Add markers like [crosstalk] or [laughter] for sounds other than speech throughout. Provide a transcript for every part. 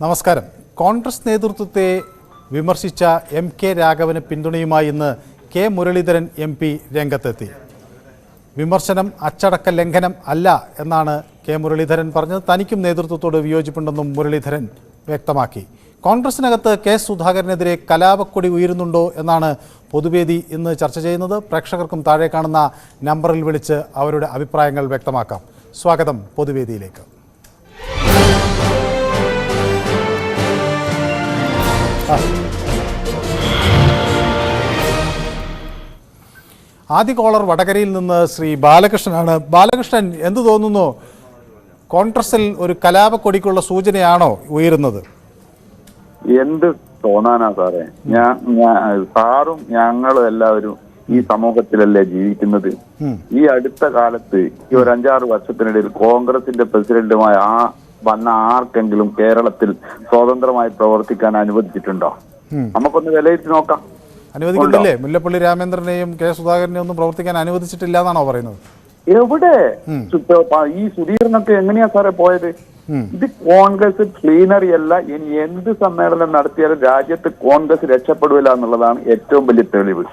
നമസ്കാരം. കോൺഗ്രസ് നേതൃത്വത്തെ വിമർശിച്ച എം കെ രാഘവന് പിന്തുണയുമായി ഇന്ന് കെ മുരളീധരൻ എം പി രംഗത്തെത്തി. വിമർശനം അച്ചടക്ക ലംഘനം അല്ല എന്നാണ് കെ മുരളീധരൻ പറഞ്ഞത്. തനിക്കും നേതൃത്വത്തോട് വിയോജിപ്പുണ്ടെന്നും മുരളീധരൻ വ്യക്തമാക്കി. കോൺഗ്രസിനകത്ത് കെ സുധാകരനെതിരെ കലാപക്കൊടി ഉയരുന്നുണ്ടോ എന്നാണ് പൊതുവേദി ഇന്ന് ചർച്ച ചെയ്യുന്നത്. പ്രേക്ഷകർക്കും താഴെ കാണുന്ന നമ്പറിൽ വിളിച്ച് അവരുടെ അഭിപ്രായങ്ങൾ വ്യക്തമാക്കാം. സ്വാഗതം പൊതുവേദിയിലേക്ക്. ആദ്യ കോളർ വടകരയിൽ നിന്ന് ശ്രീ ബാലകൃഷ്ണനാണ്. ബാലകൃഷ്ണൻ എന്തു തോന്നുന്നു? കോൺഗ്രസിൽ ഒരു കലാപക്കൊടിക്കുള്ള സൂചനയാണോ ഉയരുന്നത്? എന്ത് തോന്നാനാ സാറേ? ഞാൻ സാറും ഞങ്ങളും എല്ലാവരും ഈ സമൂഹത്തിലല്ലേ ജീവിക്കുന്നത്? ഈ അടുത്ത കാലത്ത് ഈ ഒരു അഞ്ചാറ് വർഷത്തിനിടയിൽ കോൺഗ്രസിന്റെ പ്രസിഡന്റുമായ ആ വന്ന ആർക്കെങ്കിലും കേരളത്തിൽ സ്വതന്ത്രമായി പ്രവർത്തിക്കാൻ അനുവദിച്ചിട്ടുണ്ടോ? നമുക്കൊന്ന് വിലയിരുത്തി നോക്കാം. അനുവദിക്കുന്നില്ലേ മുല്ലപ്പള്ളി രാമേന്ദ്രനെയും കെ സുധാകരനെയും ഒന്നും പ്രവർത്തിക്കാൻ അനുവദിച്ചിട്ടില്ല എന്നാണോ പറയുന്നത്? എവിടെ? ഈ സുധീറിനൊക്കെ എങ്ങനെയാ സാറേ പോയത്? ഇത് കോൺഗ്രസ് ക്ലീനറി അല്ല. ഇനി എന്ത് സമ്മേളനം നടത്തിയാലും രാജ്യത്ത് കോൺഗ്രസ് രക്ഷപ്പെടില്ല എന്നുള്ളതാണ് ഏറ്റവും വലിയ തെളിവ്.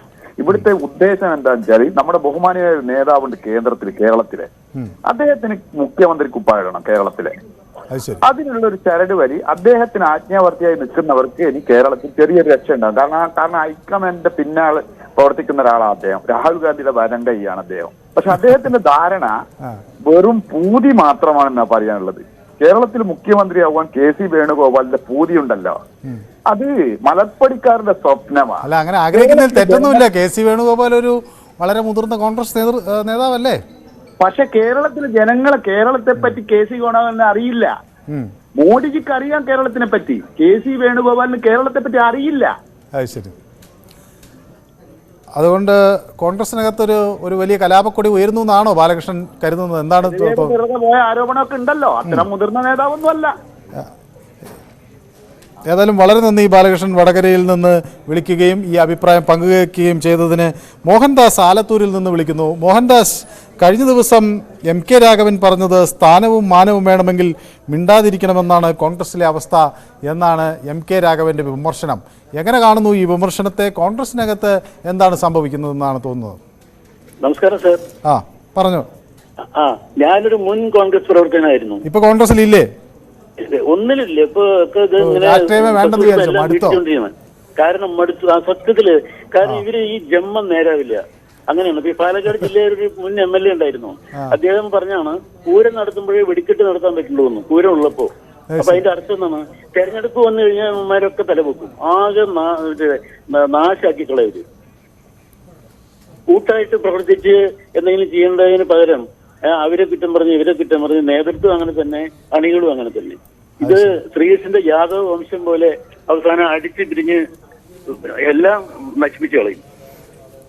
ഇവിടുത്തെ ഉദ്ദേശം എന്താണെന്ന് വെച്ചാൽ നമ്മുടെ ബഹുമാനിയായ നേതാവുണ്ട് കേന്ദ്രത്തിൽ കേരളത്തിലെ. അദ്ദേഹത്തിന് മുഖ്യമന്ത്രി കുപ്പായിടണം കേരളത്തിലെ. അതിനുള്ള ഒരു ചരട് വരി അദ്ദേഹത്തിന് ആജ്ഞാവർത്തിയായി നിൽക്കുന്നവർക്ക് ഇനി കേരളത്തിൽ ചെറിയൊരു രക്ഷ ഉണ്ടാകും കാരണം കാരണം ഹൈക്കമാൻഡിന്റെ പിന്നാലെ പ്രവർത്തിക്കുന്ന ഒരാളാണ് അദ്ദേഹം. രാഹുൽ ഗാന്ധിയുടെ വരം കൈയാണ് അദ്ദേഹം. പക്ഷെ അദ്ദേഹത്തിന്റെ ധാരണ. വെറും പൂതി മാത്രമാണെന്നാ പറയാനുള്ളത്. കേരളത്തിൽ മുഖ്യമന്ത്രിയാവാൻ കെ സി വേണുഗോപാലിന്റെ പൂതി ഉണ്ടല്ലോ. അത് മലപ്പടിക്കാരുടെ സ്വപ്നമാണ് അല്ല അങ്ങനെ ആഗ്രഹിക്കുന്നതിൽ തെറ്റൊന്നുമില്ല. കെ സി വേണുഗോപാൽ ഒരു വളരെ മുതിർന്ന കോൺഗ്രസ് നേതൃ നേതാവല്ലേ? പക്ഷെ കേരളത്തിലെ ജനങ്ങളെ കേരളത്തെ പറ്റി കെ സി വേണുഗോപാലിനെ അറിയില്ല. മോഡിജിക്ക് അറിയാം കേരളത്തിനെ പറ്റി. കെ സി വേണുഗോപാലിന് കേരളത്തെ പറ്റി അറിയില്ല. ശരി. അതുകൊണ്ട് കോൺഗ്രസിനകത്തൊരു ഒരു വലിയ കലാപക്കൊടി ഉയരുന്നു എന്നാണോ ബാലകൃഷ്ണൻ കരുതുന്നത്? എന്താണ് പോയ ആരോപണമൊക്കെ ഉണ്ടല്ലോ. അത്തരം മുതിർന്ന നേതാവൊന്നും അല്ല ഏതായാലും വളരെ നന്ദി ബാലകൃഷ്ണൻ വടകരയിൽ നിന്ന് വിളിക്കുകയും ഈ അഭിപ്രായം പങ്കുവയ്ക്കുകയും ചെയ്തതിന്. മോഹൻദാസ് ആലത്തൂരിൽ നിന്ന് വിളിക്കുന്നു. മോഹൻദാസ് കഴിഞ്ഞ ദിവസം എം കെ രാഘവൻ പറഞ്ഞത് സ്ഥാനവും മാനവും വേണമെങ്കിൽ മിണ്ടാതിരിക്കണമെന്നാണ് കോൺഗ്രസിലെ അവസ്ഥ എന്നാണ് എം കെ രാഘവന്റെ വിമർശനം. എങ്ങനെ കാണുന്നു ഈ വിമർശനത്തെ? കോൺഗ്രസിനകത്ത് എന്താണ് സംഭവിക്കുന്നതെന്നാണ് തോന്നുന്നത്? നമസ്കാരം സർ. ആ പറഞ്ഞു. ആ ഞാനൊരു മുൻ കോൺഗ്രസ് പ്രവർത്തകനായിരുന്നു. ഇപ്പൊ കോൺഗ്രസിൽ ഇല്ലേ ഒന്നിലില്ല. ഇപ്പൊ കാരണം മടുത്തു. ആ സത്യത്തിൽ കാരണം ഇവർ ഈ ജന്മം നേരാവില്ല. അങ്ങനെയാണ്. ഇപ്പൊ ഈ പാലക്കാട് ജില്ലയിൽ ഒരു മുൻ എം എൽ എ ഉണ്ടായിരുന്നു. അദ്ദേഹം പറഞ്ഞാണ് പൂരം നടത്തുമ്പോഴേ വെടിക്കെട്ട് നടത്താൻ പറ്റുള്ളൂ എന്ന് പൂരം ഉള്ളപ്പോ. അപ്പൊ അതിന്റെ അർത്ഥം എന്താണ്? തെരഞ്ഞെടുപ്പ് വന്നു കഴിഞ്ഞാൽ ഇവന്മാരൊക്കെ തലപൊക്കും. ആകെ നാശാക്കി കളയത് കൂട്ടായിട്ട് പ്രവർത്തിച്ച് എന്തെങ്കിലും ചെയ്യേണ്ടതിന് പകരം അവരെ കുറ്റം പറഞ്ഞ് ഇവരെ കുറ്റം പറഞ്ഞ് നേതൃത്വം അങ്ങനെ തന്നെ അണികളും അങ്ങനെ തന്നെ. ഇത് ശ്രീകൃഷ്ണന്റെ യാദവ വംശം പോലെ അവസാനം അടിച്ചു പിരിഞ്ഞ് എല്ലാം നശിപ്പിച്ചു കളയും.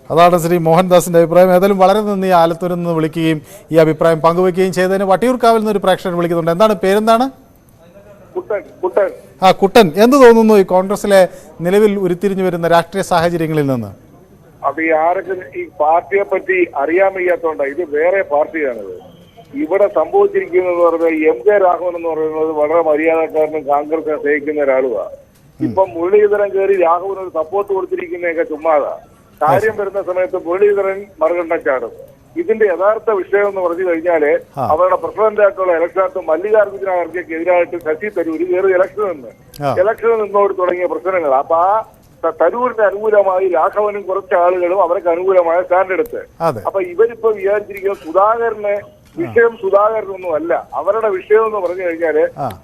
അതാണ് ശ്രീ മോഹൻദാസിന്റെ അഭിപ്രായം. ഏതായാലും വളരെ നന്ദി. ആലത്തൂരിൽ നിന്ന് വിളിക്കുകയും ഈ അഭിപ്രായം പങ്കുവയ്ക്കുകയും ചെയ്തതിന് വട്ടിയൂർക്കാവിൽ നിന്ന് ഒരു പ്രേക്ഷകൻ വിളിക്കുന്നുണ്ട്. എന്താണ് പേരെന്താണ്? ആ കുട്ടൻ. എന്ത് തോന്നുന്നു ഈ കോൺഗ്രസിലെ നിലവിൽ ഉരുത്തിരിഞ്ഞു വരുന്ന രാഷ്ട്രീയ സാഹചര്യങ്ങളിൽ നിന്ന്? അപ്പൊ ഈ ആരൊക്കെ ഈ പാർട്ടിയെ പറ്റി അറിയാൻ വയ്യാത്തോണ്ട. ഇത് വേറെ പാർട്ടിയാണിത്. ഇവിടെ സംഭവിച്ചിരിക്കുന്നത് പറഞ്ഞാൽ എം കെ രാഘവൻ എന്ന് പറയുന്നത് വളരെ മര്യാദക്കാരനും കോൺഗ്രസിനെ സ്നേഹിക്കുന്ന ഒരാളുമാണ് ഇപ്പൊ മുരളീധരൻ കയറി രാഘവന് ഒരു സപ്പോർട്ട് കൊടുത്തിരിക്കുന്നതൊക്കെ ചുമ്മാതാ. കാര്യം വരുന്ന സമയത്ത് മുരളീധരൻ മറുകണ്ഠം ചാടും ഇതിന്റെ യഥാർത്ഥ വിഷയം എന്ന് പറഞ്ഞു കഴിഞ്ഞാൽ അവരുടെ പ്രസിഡന്റായിട്ടുള്ള ഇലക്ഷനകത്ത് മല്ലികാർജുന ഖർഗെക്ക് എതിരായിട്ട് ശശി തരൂര് കയറി ഇലക്ഷൻ നിന്ന്. ഇലക്ഷൻ ഇലക്ഷനിൽ നിന്നോട് തുടങ്ങിയ പ്രശ്നങ്ങൾ. അപ്പൊ ആ തരൂരിന് അനുകൂലമായി രാഘവനും കുറച്ച് ആളുകളും അവർക്ക് അനുകൂലമായ സ്റ്റാൻഡ് എടുത്ത് അപ്പൊ ഇവരിപ്പോ വിചാരിച്ചിരിക്കുന്ന സുധാകരനെ വിഷയം സുധാകരനൊന്നും അല്ല. അവരുടെ വിഷയം എന്ന് പറഞ്ഞു കഴിഞ്ഞാൽ.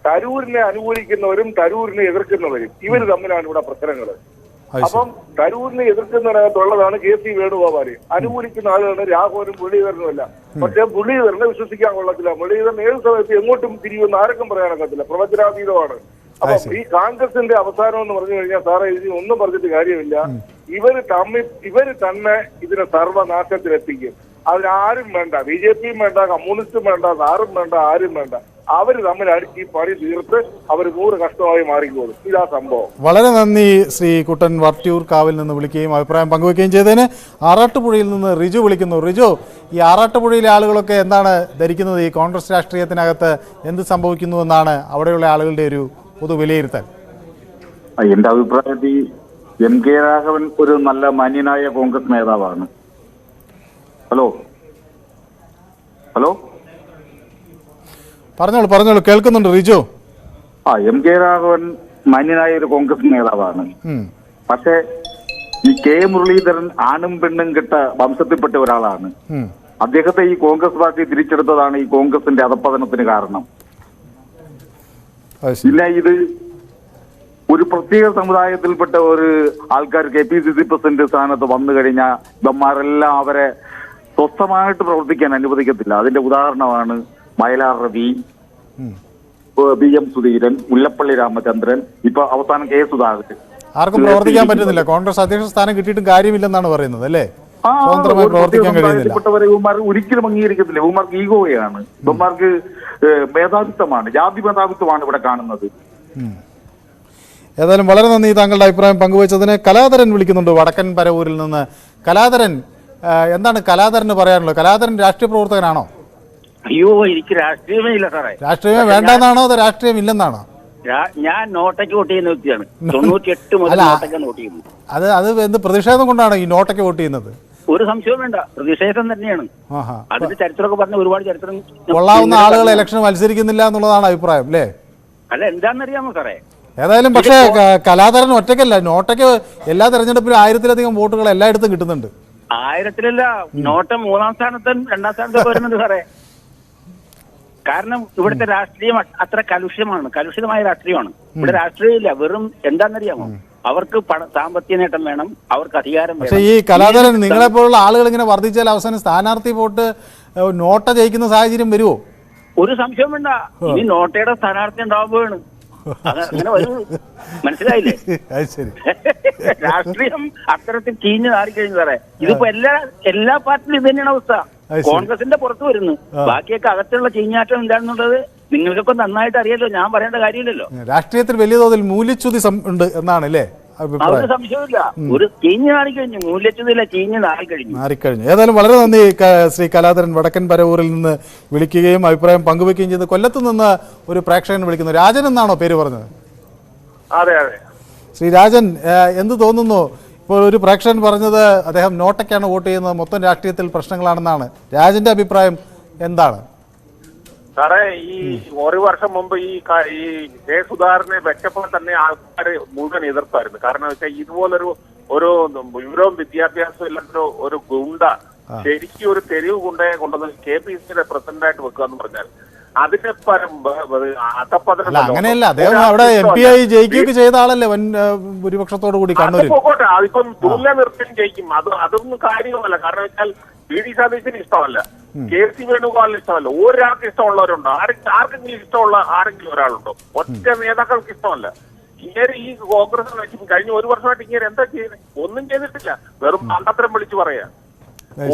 തരൂരിനെ അനുകൂലിക്കുന്നവരും തരൂരിനെ എതിർക്കുന്നവരും ഇവർ തമ്മിലാണ് ഇവിടെ പ്രശ്നങ്ങൾ ശരി അപ്പം തരൂരിനെ എതിർക്കുന്നതിനകത്തുള്ളതാണ് കെ സി വേണുഗോപാൽ. അനുകൂലിക്കുന്ന ആളുകളാണ് രാഘവനും മുരളീധരനുമല്ല പക്ഷേ പക്ഷെ മുരളീധരനെ വിശ്വസിക്കാൻ കൊള്ളത്തില്ല. മുരളീധരൻ ഏത് സമയത്ത് എങ്ങോട്ടും തിരിയുമെന്ന് ആർക്കും പറയാനൊക്കത്തില്ല പ്രവചനാതീതമാണ്. അപ്പൊ ഈ കോൺഗ്രസിന്റെ അവസാനം എന്ന് പറഞ്ഞു കഴിഞ്ഞാൽ സാറേ ഇതിന് ഒന്നും പറഞ്ഞിട്ട് കാര്യമില്ല. ഇവർ തമ്മിൽ ഇവർ തന്നെ ഇതിനെ സർവനാശത്തിലെത്തിക്കും. അതിനാരും വേണ്ട. ബി ജെ പിയും വേണ്ട കമ്മ്യൂണിസ്റ്റും വേണ്ട സാറും വേണ്ട ആരും വേണ്ട. അവർ തമ്മിൽ ഈ പണി തീർത്ത് അവർ നൂറ് കഷ്ടമായി മാറിക്കോളും. ഇതാ സംഭവം. വളരെ നന്ദി ശ്രീ കുട്ടൻ വർട്ടിയൂർ കാവിൽ നിന്ന് വിളിക്കുകയും അഭിപ്രായം പങ്കുവെക്കുകയും ചെയ്തതിന്. ആറാട്ടുപുഴയിൽ നിന്ന് റിജു വിളിക്കുന്നു. റിജു ഈ ആറാട്ടുപുഴയിലെ ആളുകളൊക്കെ എന്താണ് ധരിക്കുന്നത്? ഈ കോൺഗ്രസ് രാഷ്ട്രീയത്തിനകത്ത് എന്ത് സംഭവിക്കുന്നു എന്നാണ് അവിടെയുള്ള ആളുകളുടെ ഒരു പൊതു വിലയിരുത്തൽ. എന്റെ അഭിപ്രായത്തിൽ എം കെ രാഘവൻ ഒരു നല്ല മാന്യനായ കോൺഗ്രസ് നേതാവാണ്. ഹലോ? ഹലോ? പറഞ്ഞോളൂ പറഞ്ഞോളൂ കേൾക്കുന്നുണ്ട് റിജു. ആ എം കെ രാഘവൻ മാന്യനായ ഒരു കോൺഗ്രസ് നേതാവാണ്. പക്ഷേ ഈ കെ മുരളീധരൻ ആണും പെണ്ണും കെട്ട വംശത്തിൽപ്പെട്ട ഒരാളാണ്. അദ്ദേഹത്തെ ഈ കോൺഗ്രസ് പാർട്ടി തിരിച്ചെടുത്തതാണ് ഈ കോൺഗ്രസിന്റെ അധപ്പതനത്തിന് കാരണം. പിന്നെ ഇത് ഒരു പ്രത്യേക സമുദായത്തിൽപ്പെട്ട ഒരു ആൾക്കാർ K P C C president സ്ഥാനത്ത് വന്നു കഴിഞ്ഞാൽ ഇവന്മാരെല്ലാം അവരെ സ്വസ്ഥമായിട്ട് പ്രവർത്തിക്കാൻ അനുവദിക്കത്തില്ല. അതിന്റെ ഉദാഹരണമാണ് വയലാർ രവി. ബി എം സുധീരൻ മുല്ലപ്പള്ളി രാമചന്ദ്രൻ ഇപ്പൊ അവസാനം കെ സുധാകരൻ. ആർക്കും പ്രവർത്തിക്കാൻ പറ്റുന്നില്ല. കോൺഗ്രസ് അധ്യക്ഷ സ്ഥാനം കിട്ടിയിട്ടും കാര്യമില്ലെന്നാണ് പറയുന്നത് അല്ലേ? ആ, സ്വതന്ത്രമായി പ്രവർത്തിക്കാൻ കഴിയുന്നില്ല. ഇവന്മാർ ഒരിക്കലും അംഗീകരിക്കത്തില്ല. ഇവന്മാർക്ക് ഈഗോയാണ്. ഇവന്മാർക്ക് മേധാവിത്വമാണ്. ജാതി മേധാവിത്വമാണ് ഇവിടെ കാണുന്നത്. ഏതായാലും വളരെ നന്ദി താങ്കളുടെ അഭിപ്രായം പങ്കുവച്ചതിന്. കലാധരൻ വിളിക്കുന്നുണ്ട് വടക്കൻ പരവൂരിൽ നിന്ന്. കലാധരൻ എന്താണ് കലാധരന് പറയാനുള്ളത്? കലാധരൻ രാഷ്ട്രീയ പ്രവർത്തകനാണോ? അയ്യോ എനിക്ക് രാഷ്ട്രീയമേ ഇല്ല സാറേ. രാഷ്ട്രീയമേ വേണ്ടെന്നാണോ അതോ രാഷ്ട്രീയം ഇല്ലെന്നാണോ? ഞാൻ നോട്ടയ്ക്ക് വോട്ട് ചെയ്യുന്ന വ്യക്തിയാണ്. തൊണ്ണൂറ്റിയെട്ട് മുതൽ നോട്ട് നോട്ടയ്ക്കാണ് വോട്ട് ചെയ്യുന്നത് അത് അത് എന്ത് പ്രതിഷേധം കൊണ്ടാണ് ഈ നോട്ടയ്ക്ക് വോട്ട് ചെയ്യുന്നത്? ഒരു സംശയവും വേണ്ട. പ്രതിഷേധം തന്നെയാണ്. അതിന്റെ ചരിത്രമൊക്കെ പറഞ്ഞ ഒരുപാട് ചരിത്രം കൊള്ളാവുന്ന ആളുകൾ ഇലക്ഷൻ മത്സരിക്കുന്നില്ല എന്നുള്ളതാണ് അഭിപ്രായം അല്ലേ? അല്ല എന്താണെന്നറിയാമോ സാറേ? ഏതായാലും പക്ഷേ കലാതരൻ ഒറ്റക്കല്ല ഒറ്റയ്ക്കല്ല. നോട്ടയ്ക്ക് എല്ലാ തെരഞ്ഞെടുപ്പിലും ആയിരത്തിലധികം വോട്ടുകൾ എല്ലായിടത്തും കിട്ടുന്നുണ്ട്. ആയിരത്തിലല്ല നോട്ടം മൂന്നാം സ്ഥാനത്തും രണ്ടാം സ്ഥാനത്തൊക്കെ വരുന്നുണ്ട് സാറേ. കാരണം ഇവിടുത്തെ രാഷ്ട്രീയം അത്ര കലുഷിതമാണ്. കലുഷിതമായ രാഷ്ട്രീയമാണ്. ഇവിടെ രാഷ്ട്രീയം ഇല്ല വെറും എന്താണെന്നറിയാമോ? അവർക്ക് പണ സാമ്പത്തിക നേട്ടം വേണം. അവർക്ക് അധികാരം പക്ഷേ വേണം. ഈ കലാതരൻ നിങ്ങളെ പോലുള്ള ആളുകൾ ഇങ്ങനെ വർദ്ധിച്ചാൽ അവസാനം സ്ഥാനാർത്ഥി പോട്ട് നോട്ട ജയിക്കുന്ന സാഹചര്യം വരുമോ ഒരു സംശയം വേണ്ട. ഇനി നോട്ടയുടെ സ്ഥാനാർത്ഥി ഉണ്ടാവുകയാണ്. അങ്ങനെ [laughs] മനസ്സിലായില്ലേ? [laughs] രാഷ്ട്രീയം അത്തരത്തിൽ ചീഞ്ഞു നാറിക്കഴിഞ്ഞു സാറേ. ഇതിപ്പോ എല്ലാ എല്ലാ പാർട്ടിയിലും ഇത് തന്നെയാണ് അവസ്ഥ. കോൺഗ്രസിന്റെ പുറത്ത് വരുന്നു. ബാക്കിയൊക്കെ അകത്തുള്ള ചീഞ്ഞാറ്റം എന്താണെന്നുള്ളത് നിങ്ങൾക്കൊക്കെ നന്നായിട്ട് അറിയല്ലോ ഞാൻ പറയേണ്ട കാര്യമില്ലല്ലോ. രാഷ്ട്രീയത്തിൽ വലിയ തോതിൽ മൂല്യച്യുതി ഉണ്ട് എന്നാണ് അല്ലേ ഒരു അഭിപ്രായം സംശയമില്ല ഒരു ചീഞ്ഞു നാറിക്കഴിഞ്ഞു. മൂല്യച്ചതില്ല ചീഞ്ഞു നാറിക്കഴിഞ്ഞു. മാറിക്കഴിഞ്ഞു ഏതായാലും വളരെ നന്ദി ശ്രീ കലാധരൻ വടക്കൻ പരവൂരിൽ നിന്ന് വിളിക്കുകയും അഭിപ്രായം പങ്കുവെക്കുകയും ചെയ്ത് കൊല്ലത്ത് നിന്ന് ഒരു പ്രേക്ഷകൻ വിളിക്കുന്നു. രാജൻ എന്നാണോ പേര് പറഞ്ഞത്? അതെ അതെ. ശ്രീ രാജൻ എന്ത് തോന്നുന്നു? ഇപ്പോൾ ഒരു പ്രേക്ഷകൻ പറഞ്ഞത് അദ്ദേഹം നോട്ടയ്ക്കാണ് വോട്ട് ചെയ്യുന്നത്. മൊത്തം രാഷ്ട്രീയത്തിൽ പ്രശ്നങ്ങളാണെന്നാണ്. രാജന്റെ അഭിപ്രായം എന്താണ്? സാറേ ഈ ഒരു വർഷം മുമ്പ് ഈ ഈ കെ സുധാകരനെ വെച്ചപ്പോൾ തന്നെ ആൾക്കാര് മുഴുവൻ എതിർത്തായിരുന്നു കാരണം വെച്ചാൽ ഇതുപോലൊരു ഒരു വിവരവും വിദ്യാഭ്യാസവും ഇല്ലാത്തൊരു ഒരു ഗുണ്ട ശരിക്കും ഒരു തെരുവ് ഗുണ്ടയെ കൊണ്ടുവന്ന് കെ പി സിയുടെ പ്രസിഡന്റായിട്ട് വെക്കുക എന്ന് പറഞ്ഞാൽ ബ- അല്ല അങ്ങനെയല്ല. അദ്ദേഹം അവിടെ എം പി ആയി. ജയിക്കുകയൊക്കെ ചെയ്ത ആളല്ലേ വൻ ഭൂരിപക്ഷത്തോടു കൂടി കണ്ണൂരിൽ? പോകട്ടെ അതിപ്പം തുല്യ നിർത്തി ജയിക്കും. അത് അതൊന്നും കാര്യമല്ല കാരണം വെച്ചാൽ വി ഡി സതീശന് ഇഷ്ടമല്ല. കെ സി വേണുഗോപാലിന് ഇഷ്ടമല്ല. ഒരാൾക്ക് ഇഷ്ടമുള്ളവരുണ്ടോ. ആരെങ്കിലും ആർക്കെങ്കിലും ഇഷ്ടമുള്ള ആരെങ്കിലും ഒരാളുണ്ടോ? ഒറ്റ നേതാക്കൾക്ക് ഇഷ്ടമല്ല. ഇങ്ങനെ ഈ കോൺഗ്രസ് വെച്ച് കഴിഞ്ഞ ഒരു വർഷമായിട്ട് ഇങ്ങനെ എന്താ ചെയ്യുന്നത് ഒന്നും ചെയ്തിട്ടില്ല. വെറും പണ്ടത്തരം വിളിച്ചു പറയാ.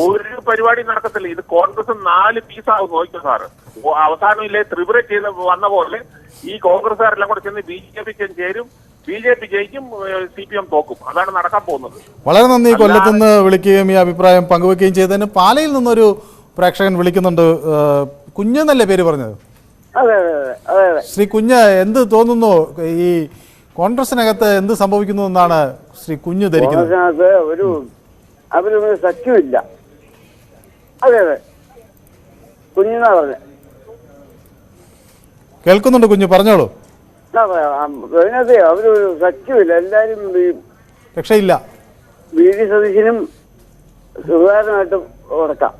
ഒരു പരിപാടി നടക്കത്തില്ല. ഇത് കോൺഗ്രസ് നാല് പീസാവും നോക്കും സാറ്. അവസാനം ഇല്ലേ ത്രിപുര ചെയ്ത് വന്ന പോലെ ഈ കോൺഗ്രസ്സുകാരെല്ലാം കൂടെ ചെന്ന് ബി ജെ പിക്ക് ചേരും ബി ജെ പി ജയിക്കും സി പി എം തോക്കും. അതാണ് നടക്കാൻ പോകുന്നത്. വളരെ നന്ദി കൊല്ലത്ത് നിന്ന് വിളിക്കുകയും ഈ അഭിപ്രായം പങ്കുവെക്കുകയും ചെയ്തതിന് പാലയിൽ നിന്നൊരു പ്രേക്ഷകൻ വിളിക്കുന്നുണ്ട് കുഞ്ഞെന്നല്ലേ പേര് പറഞ്ഞത്? അതെ അതെ അതെ അതെ അതെ. ശ്രീ കുഞ്ഞ് എന്ത് തോന്നുന്നു? ഈ കോൺഗ്രസിനകത്ത് എന്ത് സംഭവിക്കുന്നു എന്നാണ് ശ്രീ കുഞ്ഞ് ധരിക്കുന്നത്? ഒരു അവരൊരു സഖ്യമില്ല അതെ അതെ. കുഞ്ഞിനാ പറഞ്ഞത് കേൾക്കുന്നുണ്ട് കുഞ്ഞു പറഞ്ഞോളൂ. അതിനകത്ത് അവരൊരു സഖ്യമില്ല എല്ലാരും രക്ഷയില്ല. വി ഡി സതീശനും സുഖകാരനായിട്ടും ഉറക്കാം.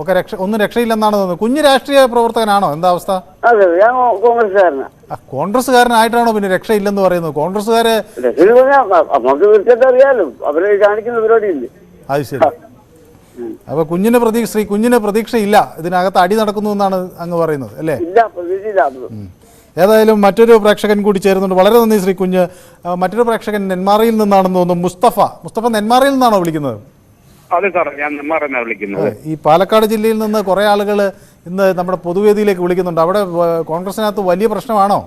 ഒക്കെ രക്ഷ ഒന്നും രക്ഷയില്ലെന്നാണ് തോന്നുന്നത്. കുഞ്ഞ് രാഷ്ട്രീയ പ്രവർത്തകനാണോ? എന്താ അവസ്ഥ? അതെ ഞാൻ കോൺഗ്രസ്സുകാരനാ. കോൺഗ്രസ്സുകാരനായിട്ടാണോ പിന്നെ രക്ഷയില്ലെന്ന് പറയുന്നത്? കോൺഗ്രസ്സുകാര് അറിയാലും നമുക്ക് അറിയാലോ. അവരെ കാണിക്കുന്ന പരിപാടിയില്ലേ? അത് ശരി. അപ്പൊ കുഞ്ഞിന് പ്രതീക്ഷ ശ്രീ കുഞ്ഞിന് പ്രതീക്ഷയില്ല. ഇതിനകത്ത് അടി നടക്കുന്നു എന്നാണ് അങ്ങ് പറയുന്നത് അല്ലേ? ഏതായാലും മറ്റൊരു പ്രേക്ഷകൻ കൂടി ചേരുന്നുണ്ട്. വളരെ നന്ദി ശ്രീ കുഞ്ഞ്. മറ്റൊരു പ്രേക്ഷകൻ നെന്മാറയിൽ നിന്നാണെന്ന് തോന്നുന്നു മുസ്തഫ. മുസ്തഫ നെന്മാറയിൽ നിന്നാണോ വിളിക്കുന്നത്? അതെ സാറേ ഞാൻ വിളിക്കുന്നത്. ഈ പാലക്കാട് ജില്ലയിൽ നിന്ന് കുറേ ആളുകൾ ഇന്ന് നമ്മുടെ പൊതുവേദിയിലേക്ക് വിളിക്കുന്നുണ്ട്. അവിടെ കോൺഗ്രസിനകത്ത് വലിയ പ്രശ്നമാണോ?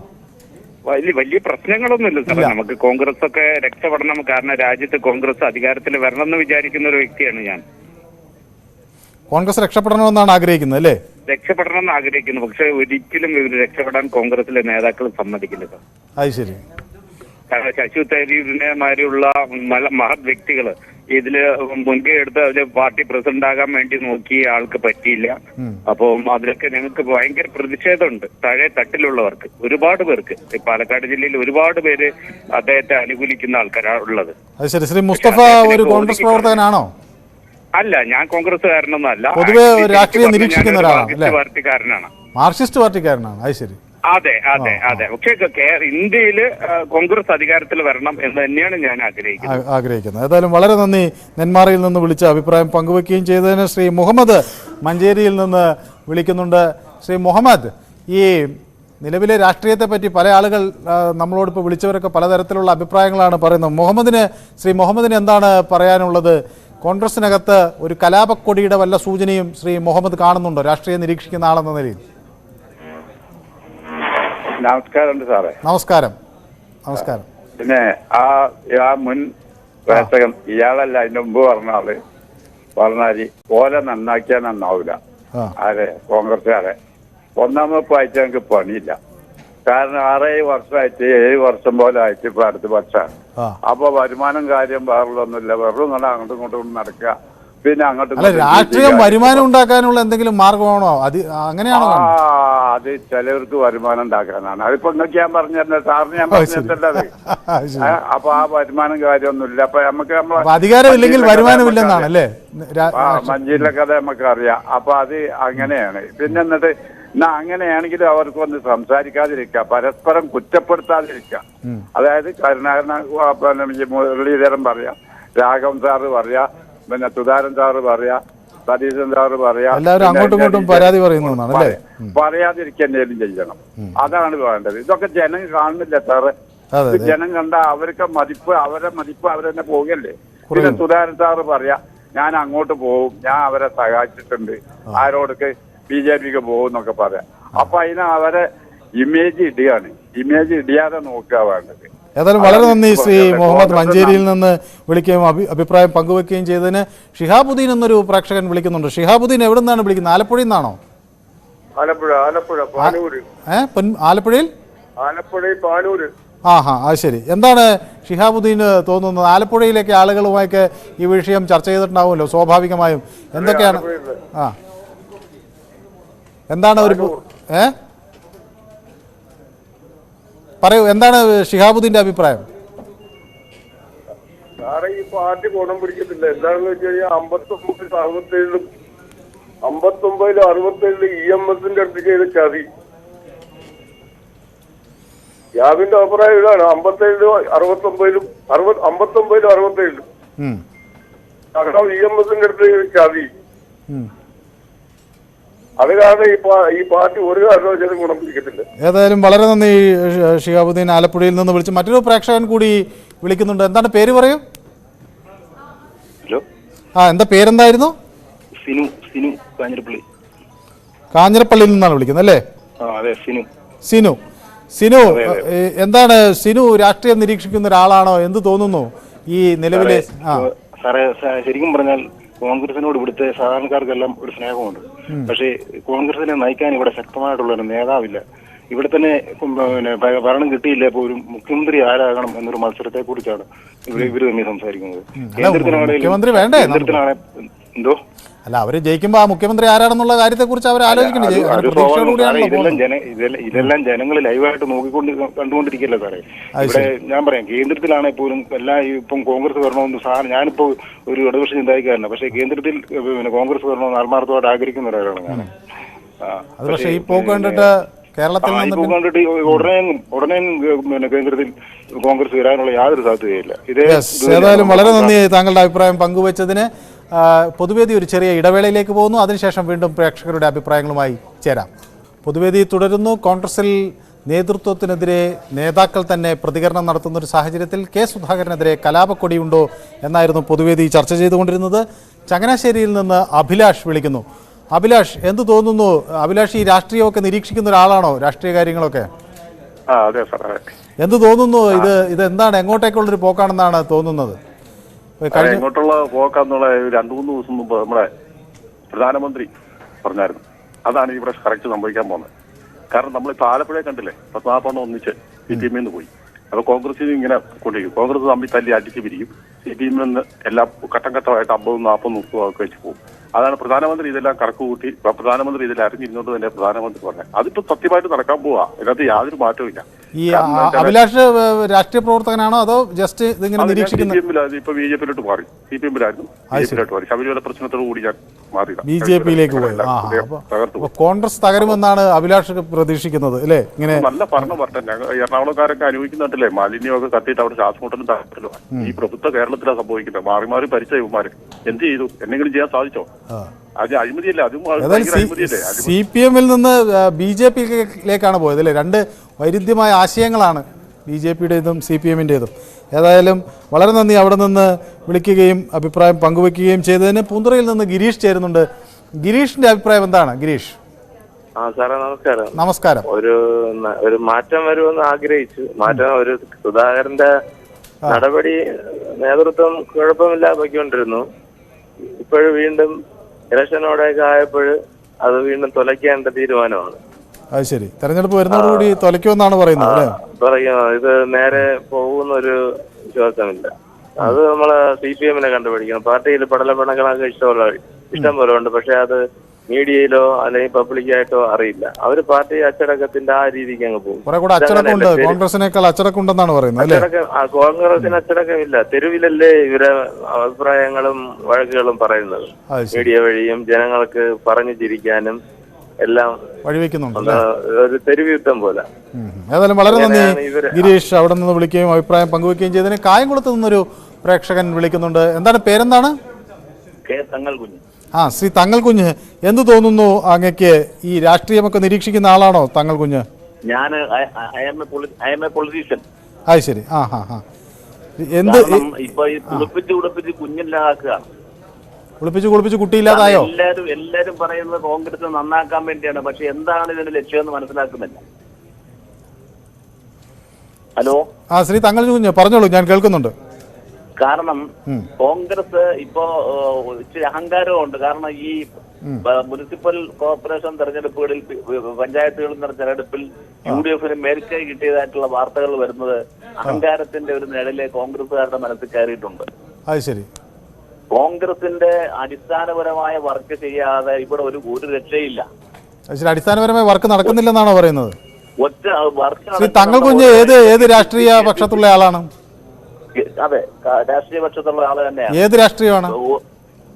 വലിയ വലിയ പ്രശ്നങ്ങളൊന്നുമില്ല സാറേ. നമുക്ക് കോൺഗ്രസ് ഒക്കെ രക്ഷപ്പെടണം കാരണം രാജ്യത്ത് കോൺഗ്രസ് അധികാരത്തിൽ വരണം എന്ന് വിചാരിക്കുന്ന ഒരു വ്യക്തിയാണ് ഞാൻ. കോൺഗ്രസ് രക്ഷപ്പെടണമെന്നാണ് ആഗ്രഹിക്കുന്നത് അല്ലേ? രക്ഷപ്പെടണം എന്ന് ആഗ്രഹിക്കുന്നു. പക്ഷെ ഒരിക്കലും ഇവർ രക്ഷപ്പെടാൻ കോൺഗ്രസിലെ നേതാക്കൾ സമ്മതിക്കില്ല സാർ. അത് ശരി. കാരണം ശശി തരൂരിനെ മാതിരിയുള്ള മഹത് വ്യക്തികൾ ഇതിൽ മുൻകൈ എടുത്ത് അതിൽ പാർട്ടി പ്രസിഡന്റ് ആകാൻ വേണ്ടി നോക്കിയ ആൾക്ക് പറ്റിയില്ല. അപ്പം അതിലൊക്കെ ഞങ്ങൾക്ക് ഭയങ്കര പ്രതിഷേധമുണ്ട് താഴെ തട്ടിലുള്ളവർക്ക് ഒരുപാട് പേർക്ക്. പാലക്കാട് ജില്ലയിൽ ഒരുപാട് പേര് അദ്ദേഹത്തെ അനുകൂലിക്കുന്ന ആൾക്കാരാണ് ഉള്ളത്. ശരി. ശ്രീ മുസ്തഫ ഒരു കോൺഗ്രസ് പ്രവർത്തകനാണോ? അല്ല ഞാൻ കോൺഗ്രസ്സുകാരനൊന്നും അല്ല പൊതുവെ രാഷ്ട്രീയ നിരീക്ഷിക്കുന്ന? പാർട്ടിക്കാരനാണ്. മാർക്സിസ്റ്റ് പാർട്ടിക്കാരനാണ്. അത് ശരി. അതെ അതെ അതെ. പക്ഷേ ഇന്ത്യയിൽ കോൺഗ്രസ് അധികാരത്തിൽ വരണം എന്ന് തന്നെയാണ് ഞാൻ ആഗ്രഹിക്കുന്നത്. ആഗ്രഹിക്കുന്നത്. ഏതായാലും വളരെ നന്ദി നെന്മാറയിൽ നിന്ന് വിളിച്ച അഭിപ്രായം പങ്കുവെക്കുകയും ചെയ്തതിന് ശ്രീ മുഹമ്മദ് മഞ്ചേരിയിൽ നിന്ന് വിളിക്കുന്നുണ്ട്. ശ്രീ മുഹമ്മദ് ഈ നിലവിലെ രാഷ്ട്രീയത്തെ പറ്റി പല ആളുകൾ നമ്മളോട് ഇപ്പോൾ വിളിച്ചവരൊക്കെ പലതരത്തിലുള്ള അഭിപ്രായങ്ങളാണ് പറയുന്നത്. മുഹമ്മദിന് ശ്രീ മുഹമ്മദിന് എന്താണ് പറയാനുള്ളത്? കോൺഗ്രസിനകത്ത് ഒരു കലാപക്കൊടിയുടെ വല്ല സൂചനയും ശ്രീ മുഹമ്മദ് കാണുന്നുണ്ടോ? രാഷ്ട്രീയം നിരീക്ഷിക്കുന്ന ആളെന്ന നിലയിൽ. നമസ്കാരമുണ്ട് സാറേ. നമസ്കാരം. നമസ്കാരം. പിന്നെ ആ ആ മുൻ പ്രേക്ഷകൻ ഇയാളല്ല അതിന്റെ മുമ്പ് പറഞ്ഞ ആൾ പറഞ്ഞാൽ ഓല നന്നാക്കിയാൽ നന്നാവൂല. ആ. ആരെ? കോൺഗ്രസ്സുകാരെ. ഒന്നാമത് വായിച്ചാൽ ഞങ്ങൾക്ക് പണിയില്ല. കാരണം ആറേഴ് വർഷമായിട്ട് ഏഴ് വർഷം പോലെ ആയിട്ട് ഇപ്പൊ അടുത്ത വർഷമാണ്. അപ്പൊ വരുമാനം കാര്യം വേറുള്ളൊന്നുമില്ല വെറുതെ ഇങ്ങനെ അങ്ങോട്ടും ഇങ്ങോട്ടും നടക്കുക. പിന്നെ അങ്ങോട്ടും രാഷ്ട്രീയം വരുമാനം ഉണ്ടാക്കാനുള്ള എന്തെങ്കിലും മാർഗമാണോ? അത് അങ്ങനെയാണോ ആ? അത് ചിലവർക്ക് വരുമാനം ഉണ്ടാക്കാനാണ്. അതിപ്പോ നിങ്ങൾക്ക് ഞാൻ പറഞ്ഞു തന്നെ സാറിന് ഞാൻ. ഏ, [laughs] അപ്പൊ ആ വരുമാനം കാര്യമൊന്നുമില്ല. അപ്പൊ നമുക്ക് അധികാരമില്ലെങ്കിൽ വരുമാനമില്ലെന്നാണ് അല്ലേ? മഞ്ചേരിയിലെ കഥ നമുക്ക് അറിയാം അപ്പൊ അത് അങ്ങനെയാണ്. പിന്നെ എന്നിട്ട് എന്നാ അങ്ങനെയാണെങ്കിൽ അവർക്ക് ഒന്ന് സംസാരിക്കാതിരിക്കുക പരസ്പരം കുറ്റപ്പെടുത്താതിരിക്കുക. അതായത് കരുണാകരൻ മുരളീധരം പിന്നെ മുരളീധരൻ പറയാ രാഘവൻ സാറ് പറയാ പിന്നെ സുധാരൻ സാറ് പറയാ സതീശൻ സാറ് പറയാം എല്ലാവരും അങ്ങോട്ടും ഇങ്ങോട്ടും പരാതി പറയുന്നതാണ് അല്ലേ? പറയാ- പറയാതിരിക്കുന്നേലും ചെയ്യണം. അതാണ് വേണ്ടത്. ഇതൊക്കെ ജനം കാണുന്നില്ല സാറ്. ജനം കണ്ട അവർക്ക് മതിപ്പ് അവരെ മതിപ്പ് അവരെന്നെ പോകല്ലേ? പിന്നെ. സുധാരൻ സാറ് പറയാ ഞാൻ അങ്ങോട്ട് പോകും. ഞാൻ അവരെ സഹായിച്ചിട്ടുണ്ട്. ആരോടൊക്കെ ബി ജെ പിക്ക് പോകും എന്നൊക്കെ പറയാം. അപ്പൊ അതിന് അവരെ ഇമേജ് ഇടുകയാണ്. ഇമേജ് ഇടിയാതെ നോക്കുക വേണ്ടത്. ഏതായാലും വളരെ നന്ദി ശ്രീ മുഹമ്മദ് മഞ്ചേരിയിൽ നിന്ന് വിളിക്കുകയും അഭി- അഭിപ്രായം പങ്കുവെക്കുകയും ചെയ്തതിന് ഷിഹാബുദ്ദീൻ എന്നൊരു പ്രേക്ഷകൻ വിളിക്കുന്നുണ്ട്. ഷിഹാബുദ്ദീൻ എവിടെ നിന്നാണ് വിളിക്കുന്നത്? ആലപ്പുഴയിൽ നിന്നാണോ? ആലപ്പുഴ ആലപ്പുഴ ആലപ്പുഴയിൽ? ആലപ്പുഴ പാനൂര് ആ ഹാ അത് ശരി. എന്താണ് ഷിഹാബുദ്ദീന് തോന്നുന്നത്? ആലപ്പുഴയിലേക്ക് ആളുകളുമായൊക്കെ ഈ വിഷയം ചർച്ച ചെയ്തിട്ടുണ്ടാവുമല്ലോ സ്വാഭാവികമായും. എന്തൊക്കെയാണ്? ആ. എന്താണ് ഒരു ഏ? പറയൂ എന്താണ് ഷിഹാബുദ്ദീന്റെ അഭിപ്രായം? സാറേ ഈ പാർട്ടി ഗുണം പിടിക്കത്തില്ല. എന്താണെന്ന് വെച്ച് കഴിഞ്ഞാൽ അമ്പത്തൊമ്പതിൽ അറുപത്തേഴിലും അമ്പത്തൊമ്പതിലും അറുപത്തേഴിലും ഇ എം എസിന്റെ അടുത്ത് ചെയ്ത ചതി. യാവിന്റെ അഭിപ്രായം ഇതാണ്. അമ്പത്തേഴിലും അറുപത്തൊമ്പതിലും അറുപത് അമ്പത്തൊമ്പതിലും അറുപത്തേഴിലും. കാരണം ഇ എം എസിന്റെ അടുത്ത് ചെയ്ത ചതി. അത് കാരണം ഈ ഈ പാർട്ടി ഒരു കാരണവശാലും ഗുണം പിടിക്കത്തില്ല ഏതായാലും വളരെ നന്ദി ഷിഹാബുദ്ദീൻ ആലപ്പുഴയിൽ നിന്ന് വിളിച്ച് മറ്റൊരു പ്രേക്ഷകൻ കൂടി വിളിക്കുന്നുണ്ട്. എന്താണ് പേര് പറയൂ? ഹലോ. ആ എന്താ പേരെന്തായിരുന്നു? സിനു സിനു കാഞ്ഞിരപ്പള്ളി. കാഞ്ഞിരപ്പള്ളിയിൽ നിന്നാണ് വിളിക്കുന്നത് അല്ലേ? ആ അതെ സിനു. സിനു. സിനു എന്താണ് സിനു രാഷ്ട്രീയം നിരീക്ഷിക്കുന്ന ഒരാളാണോ എന്ത് തോന്നുന്നു ഈ നിലവിലെ സാറേ ശരിക്കും പറഞ്ഞാൽ കോൺഗ്രസിനോട് ഇവിടുത്തെ സാധാരണക്കാർക്കെല്ലാം ഒരു സ്നേഹമുണ്ട്. പക്ഷേ കോൺഗ്രസിനെ നയിക്കാൻ ഇവിടെ ശക്തമായിട്ടുള്ള ഒരു നേതാവില്ല. ഇവിടെ തന്നെ പിന്നെ ഭരണം കിട്ടിയില്ല ഒരു മുഖ്യമന്ത്രി ആരാകണം എന്നൊരു മത്സരത്തെ കുറിച്ചാണ് ഇവർ ഇവർ തമ്മിൽ സംസാരിക്കുന്നത്. കേന്ദ്രത്തിനാണെങ്കിലും മുഖ്യമന്ത്രി വേണ്ടേ? നമുക്ക്? കേന്ദ്രത്തിനാണെ എന്തോ? അല്ല അവർ ജയിക്കുമ്പോ ആ മുഖ്യമന്ത്രി ആരാണെന്നുള്ള കാര്യത്തെക്കുറിച്ച് അവർ ഇതെല്ലാം ജനങ്ങൾ ലൈവായിട്ട് നോക്കിക്കൊണ്ട് കണ്ടുകൊണ്ടിരിക്കില്ല സാറേ? ഇവിടെ ഞാൻ പറയാം കേന്ദ്രത്തിലാണെങ്കിൽ പോലും എല്ലാ ഇപ്പം കോൺഗ്രസ് വരണമെന്ന് സാർ ഞാനിപ്പോ ഒരു ഇടതുപക്ഷ ചിന്തായിക്കാരനാണ് പക്ഷേ കേന്ദ്രത്തിൽ പിന്നെ കോൺഗ്രസ് വരണമെന്ന് ആത്മാർത്ഥമായിട്ട് ആഗ്രഹിക്കുന്ന ഒരാളാണ് ഞാൻ. അത് പക്ഷേ ഈ പോക്ക് കണ്ടിട്ട് കേരളത്തിൽ കണ്ടിട്ട് ഉടനെ ഉടനെ പിന്നെ കേന്ദ്രത്തിൽ കോൺഗ്രസ് വരാനുള്ള യാതൊരു സാധ്യതയില്ല. ഇതേ ഏതായാലും വളരെ നന്ദി. താങ്കളുടെ അഭിപ്രായം പങ്കുവച്ചതിന് പൊതുവേദി ഒരു ചെറിയ ഇടവേളയിലേക്ക് പോകുന്നു. അതിനുശേഷം വീണ്ടും പ്രേക്ഷകരുടെ അഭിപ്രായങ്ങളുമായി ചേരാം. പൊതുവേദി തുടരുന്നു. കോൺഗ്രസിൽ നേതൃത്വത്തിനെതിരെ നേതാക്കൾ തന്നെ പ്രതികരണം നടത്തുന്ന ഒരു സാഹചര്യത്തിൽ കെ സുധാകരനെതിരെ കലാപക്കൊടിയുണ്ടോ എന്നായിരുന്നു പൊതുവേദി ചർച്ച ചെയ്തുകൊണ്ടിരുന്നത്. ചങ്ങനാശ്ശേരിയിൽ നിന്ന് അഭിലാഷ് വിളിക്കുന്നു. അഭിലാഷ് എന്ത് തോന്നുന്നു? അഭിലാഷ് ഈ രാഷ്ട്രീയമൊക്കെ നിരീക്ഷിക്കുന്ന ഒരാളാണോ? രാഷ്ട്രീയ കാര്യങ്ങളൊക്കെ? എന്ത് തോന്നുന്നു? ഇത് ഇത് എന്താണ് എങ്ങോട്ടേക്കുള്ളൊരു പോക്കാണെന്നാണ് തോന്നുന്നത്? ഇങ്ങോട്ടുള്ള പോക്കാന്നുള്ള രണ്ടു മൂന്ന് ദിവസം മുമ്പ് നമ്മുടെ പ്രധാനമന്ത്രി പറഞ്ഞായിരുന്നു. അതാണ് ഇവിടെ കറക്റ്റ് സംഭവിക്കാൻ പോകുന്നത്. കാരണം നമ്മൾ ഇപ്പൊ ആലപ്പുഴയെ കണ്ടില്ലേ? പത്മാപണം ഒന്നിച്ച് സി പി എമ്മിൽ നിന്ന് പോയി. അപ്പൊ കോൺഗ്രസിന് ഇങ്ങനെ കൊണ്ടിരിക്കും കോൺഗ്രസ് തമ്മിൽ തല്ലി അടിച്ചു പിരിക്കും സി പി എമ്മിൽ നിന്ന് എല്ലാം ഘട്ടം ഘട്ടമായിട്ട് അമ്പതും നാൽപ്പതും മുപ്പതും ഒക്കെ വെച്ച് പോകും. അതാണ് പ്രധാനമന്ത്രി ഇതെല്ലാം കറക്ക് കൂട്ടി പ്രധാനമന്ത്രി ഇതെല്ലാം അറിഞ്ഞിരുന്നോണ്ട് തന്നെ പ്രധാനമന്ത്രി പറഞ്ഞത്. അതിപ്പോ സത്യമായിട്ട് നടക്കാൻ പോവാ. ഇതിനകത്ത് യാതൊരു മാറ്റവും ഇല്ല. ഈ അഭിലാഷ് രാഷ്ട്രീയ പ്രവർത്തകനാണോ അതോ ജസ്റ്റ് ഇതിങ്ങനെ നിരീക്ഷിക്കുന്നത് ഇപ്പൊ ബി ജെ പിയിലോട്ട് മാറി. സി പി എമ്മിലായിരുന്നു ബി ജെ ശബരിമല ഞാൻ ബി പിയിലേക്ക് പോയി? കോൺഗ്രസ് തകരുമെന്നാണ് അഭിലാഷ് പ്രതീക്ഷിക്കുന്നത് അല്ലേ? ഇങ്ങനെ നല്ല ഭരണം വരട്ടെ. എറണാകുളക്കാരൊക്കെ അനുഭവിക്കുന്നുണ്ടല്ലേ? മാലിന്യമൊക്കെ കത്തിയിട്ട് അവിടെ ശ്വാസമുട്ടലും താല്പര്യമാണ് ഈ പ്രഭുത്വ കേരളത്തിലാണ് സംഭവിക്കുന്നത്. മാറി മാറി ഭരിച്ച ഇവന്മാര്. എന്ത് ചെയ്തു? എന്തെങ്കിലും ചെയ്യാൻ സാധിച്ചോ. അത് അഴിമതിയല്ലേ? അതും സി പി എമ്മിൽ നിന്ന് ബി ജെ പിയിലേക്കാണ് പോയത് അല്ലേ? രണ്ട് വൈരുദ്ധ്യമായ ആശയങ്ങളാണ് ബി ജെ പിയുടേതും സി പി എമ്മിന്റേതും ഏതായാലും വളരെ നന്ദി അവിടെ നിന്ന് വിളിക്കുകയും അഭിപ്രായം പങ്കുവെക്കുകയും ചെയ്തതിന് പൂന്തുറയിൽ നിന്ന് ഗിരീഷ് ചേരുന്നുണ്ട്. ഗിരീഷിന്റെ അഭിപ്രായം എന്താണ് ഗിരീഷ്? ആ സാറേ നമസ്കാരം. നമസ്കാരം. ഒരു ഒരു മാറ്റം വരുമെന്ന് ആഗ്രഹിച്ചു. മാറ്റം ഒരു സുധാകരന്റെ നടപടി നേതൃത്വം കുഴപ്പമില്ലാതെ പോയിക്കൊണ്ടിരുന്നു ഇപ്പോഴും വീണ്ടും ഇലക്ഷനോടെയൊക്കെ ആയപ്പോൾ അത് വീണ്ടും തുലയ്ക്കേണ്ട തീരുമാനമാണ്. അത് ശരി തെരഞ്ഞെടുപ്പ് വരുന്നതോടുകൂടി തുലയ്ക്കുമെന്നാണ് പറയുന്നത് അല്ലേ? ഇത് നേരെ പോകുന്നൊരു വിശ്വാസമില്ല അത് നമ്മൾ സി പി എമ്മിനെ കണ്ടുപിടിക്കണം. പാർട്ടിയിൽ പടലപ്പിണക്കണൊക്കെ ഇഷ്ടമുള്ള ഇഷ്ടം പോലെ ഉണ്ട്. പക്ഷെ അത് മീഡിയയിലോ അല്ലെങ്കിൽ പബ്ലിക്കായിട്ടോ അറിയില്ല. അവർ പാർട്ടി അച്ചടക്കത്തിന്റെ ആ രീതിക്ക് അങ്ങ് പോകും. അച്ചടക്കമുണ്ട്. കോൺഗ്രസിനേക്കാൾ അച്ചടക്കമുണ്ടെന്നാണ് പറയുന്നത് അല്ലേ? അച്ചടക്കം കോൺഗ്രസിന് അച്ചടക്കമില്ല. തെരുവിലല്ലേ ഇവരെ അഭിപ്രായങ്ങളും വഴക്കുകളും പറയുന്നത്. മീഡിയ വഴിയും ജനങ്ങൾക്ക് പറഞ്ഞു ചിരിക്കാനും എല്ലാം വഴിവെക്കുന്നുണ്ട് ഒരു തെരുവ് യുദ്ധം പോലെ. ഏതായാലും വളരെ നന്ദി ഗിരീഷ്. അവിടെ നിന്ന് വിളിക്കുകയും അഭിപ്രായം പങ്കുവെക്കുകയും ചെയ്തതിന് കായംകുളത്ത് നിന്നൊരു പ്രേക്ഷകൻ വിളിക്കുന്നുണ്ട്. എന്താണ് പേരെന്താണ്? കെ തങ്ങൾ കുഞ്ഞ് ആ ശ്രീ തങ്ങൾ കുഞ്ഞ് എന്ത് തോന്നുന്നു അങ്ങക്ക് ഈ രാഷ്ട്രീയമൊക്കെ നിരീക്ഷിക്കുന്ന ആളാണോ തങ്ങൾ കുഞ്ഞ് ഞാൻ പൊളിറ്റീഷ്യൻ അത് ശരി. ആ ഹാ ഹാ എന്ത് ഇപ്പൊ ഈ കുളിപ്പിച്ച് കുളിപ്പിച്ച് കുഞ്ഞില്ലാതാക്കുകയാണ് കുളിപ്പിച്ച് കുളിപ്പിച്ച് കുട്ടിയില്ലാതായോ? എല്ലാരും എല്ലാരും പറയുന്നത് കോൺഗ്രസ് നന്നാക്കാൻ വേണ്ടിയാണ്. പക്ഷെ എന്താണ് ഇതിന്റെ ലക്ഷ്യം എന്ന് മനസ്സിലാക്കുന്നില്ല. ഹലോ? ആ ശ്രീ തങ്ങൾ കുഞ്ഞ് പറഞ്ഞോളൂ ഞാൻ കേൾക്കുന്നുണ്ട്. കാരണം കോൺഗ്രസ് ഇപ്പോ ഇച്ചിരി അഹങ്കാരമുണ്ട് കാരണം ഈ മുനിസിപ്പൽ കോർപ്പറേഷൻ തെരഞ്ഞെടുപ്പുകളിൽ പഞ്ചായത്തുകൾ പഞ്ചായത്തുകളിൽ നടന്ന തെരഞ്ഞെടുപ്പിൽ യു ഡി എഫിന് മേൽക്കൈ കിട്ടിയതായിട്ടുള്ള വാർത്തകൾ വരുന്നത് അഹങ്കാരത്തിന്റെ ഒരു നിഴൽ കോൺഗ്രസുകാരുടെ മനസ്സിൽ കയറിയിട്ടുണ്ട്. അത് ശരി. കോൺഗ്രസിന്റെ അടിസ്ഥാനപരമായ വർക്ക് ചെയ്യാതെ ഇവിടെ ഒരു ഒരു രക്ഷയില്ല. അടിസ്ഥാനപരമായ വർക്ക് നടക്കുന്നില്ലെന്നാണോ പറയുന്നത്? ഒറ്റ വർക്ക് തങ്ങൾ കുഞ്ഞ് ഏത് ഏത് രാഷ്ട്രീയ പക്ഷത്തുള്ള ആളാണ്? അതെ രാഷ്ട്രീയ പക്ഷത്തുള്ള ആൾ തന്നെയാണ്. ഏത് രാഷ്ട്രീയമാണ്?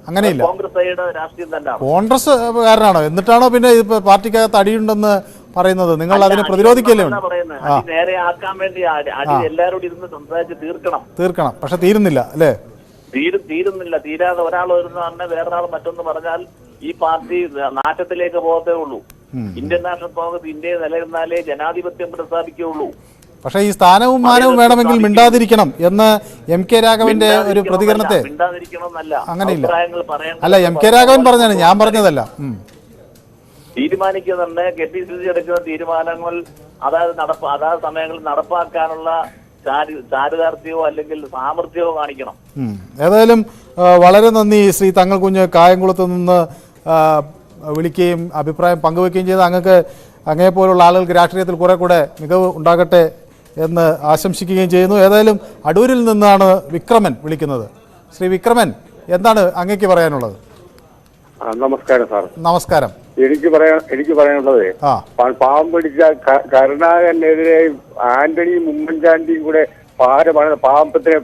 അങ്ങനെയില്ല. കോൺഗ്രസ് സൈഡ് രാഷ്ട്രീയം തന്നെയാണ്. കോൺഗ്രസ് കാരനാണോ? എന്നിട്ടാണോ പിന്നെ ഇപ്പൊ പാർട്ടിക്കകത്ത് അടിയുണ്ടെന്ന് പറയുന്നത്? നിങ്ങൾ അതിനെ പ്രതിരോധിക്കല്ലേ നേരെ ആക്കാൻ വേണ്ടി അടി. എല്ലാരോടും ഇരുന്ന് സംസാരിച്ച് തീർക്കണം. തീർക്കണം. പക്ഷെ തീരുന്നില്ല അല്ലേ? തീരും തീരുന്നില്ല. തീരാതെ ഒരാൾ വരുന്ന തന്നെ വേറൊരാൾ മറ്റൊന്ന് പറഞ്ഞാൽ ഈ പാർട്ടി നാറ്റത്തിലേക്ക് പോകത്തേ ഉള്ളൂ. ഇന്ത്യൻ നാഷണൽ കോൺഗ്രസ് ഇന്ത്യയെ നിലനിന്നാലേ ജനാധിപത്യം പ്രസ്ഥാപിക്കുകയുള്ളൂ. പക്ഷേ ഈ സ്ഥാനവും മാനവും വേണമെങ്കിൽ മിണ്ടാതിരിക്കണം എന്ന് എം കെ രാഘവന്റെ ഒരു പ്രതികരണത്തെ അങ്ങനെയില്ല. അല്ല എം കെ രാഘവൻ പറഞ്ഞാണ് ഞാൻ പറഞ്ഞതല്ല ഉം. തീരുമാനിക്കുന്നുണ്ട് കെ പി സി സി എടുക്കുന്ന തീരുമാനങ്ങൾ അതായത് നടപ്പ് അതാത് സമയങ്ങളിൽ നടപ്പാക്കാനുള്ള ചാരി- ചാരിതാർത്ഥ്യമോ അല്ലെങ്കിൽ സാമർഥ്യമോ കാണിക്കണം. ഏതായാലും വളരെ നന്ദി ശ്രീ തങ്ങൾ കുഞ്ഞ് കായംകുളത്ത് നിന്ന് വിളിക്കുകയും അഭിപ്രായം പങ്കുവെക്കുകയും ചെയ്ത് അങ്ങക്ക് അങ്ങേപ്പോലുള്ള ആളുകൾക്ക് രാഷ്ട്രീയത്തിൽ കുറെ കൂടെ മികവ് ഉണ്ടാകട്ടെ എന്ന് ആശംസിക്കുകയും ചെയ്യുന്നു. ഏതായാലും അടൂരിൽ നിന്നാണ് വിക്രമൻ വിളിക്കുന്നത്. ശ്രീ വിക്രമൻ എന്താണ് അങ്ങേക്ക് പറയാനുള്ളത്? നമസ്കാരം സാർ. നമസ്കാരം. എനിക്ക് പറയാൻ എനിക്ക് പറയാനുള്ളത് പാവം പിടിച്ച കരുണാകരനെതിരെ ആന്റണിയും ഉമ്മൻചാണ്ടിയും കൂടെ പാരമാണ് പാവപ്പത്തിനെ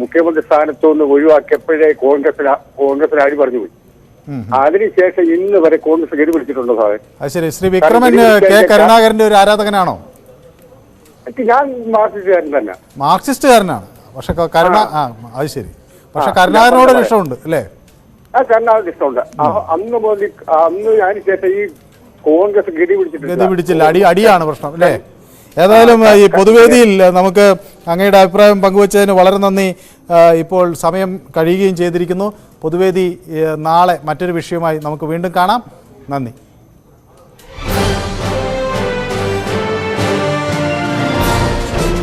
മുഖ്യമന്ത്രി സ്ഥാനത്തു നിന്ന് ഒഴിവാക്കിയപ്പോഴേ കോൺഗ്രസിന് കോൺഗ്രസിന് അടി പറഞ്ഞു പോയി. അതിനുശേഷം ഇന്ന് വരെ കോൺഗ്രസ് ഗതി പിടിച്ചിട്ടുണ്ടോ സാറേ? ശരി. ശ്രീ വിക്രമൻ കെ കരുണാകരന്റെ ഒരു ആരാധകനാണോ? ഞാൻ മാർക്സിസ്റ്റുകാരൻ തന്നെ മാർക്സിസ്റ്റുകാരനാണ്. പക്ഷെ കരുണ ആ. അത് ശരി. പക്ഷെ കരുണാകരനോട് ഒരു ഇഷ്ടമുണ്ട് അല്ലേ? ആ കരുണാകരൻ ഇഷ്ടമുണ്ട്. അന്ന് മുതൽ അന്ന് ഈ കോൺഗ്രസ് ഗതി പിടിച്ചില്ല. അടി അടിയാണ് പ്രശ്നം അല്ലേ? ഏതായാലും ഈ പൊതുവേദിയിൽ നമുക്ക് അങ്ങയുടെ അഭിപ്രായം പങ്കുവച്ചതിന് വളരെ നന്ദി. ഇപ്പോൾ സമയം കഴിയുകയും ചെയ്തിരിക്കുന്നു. പൊതുവേദി നാളെ മറ്റൊരു വിഷയമായി നമുക്ക് വീണ്ടും കാണാം. നന്ദി.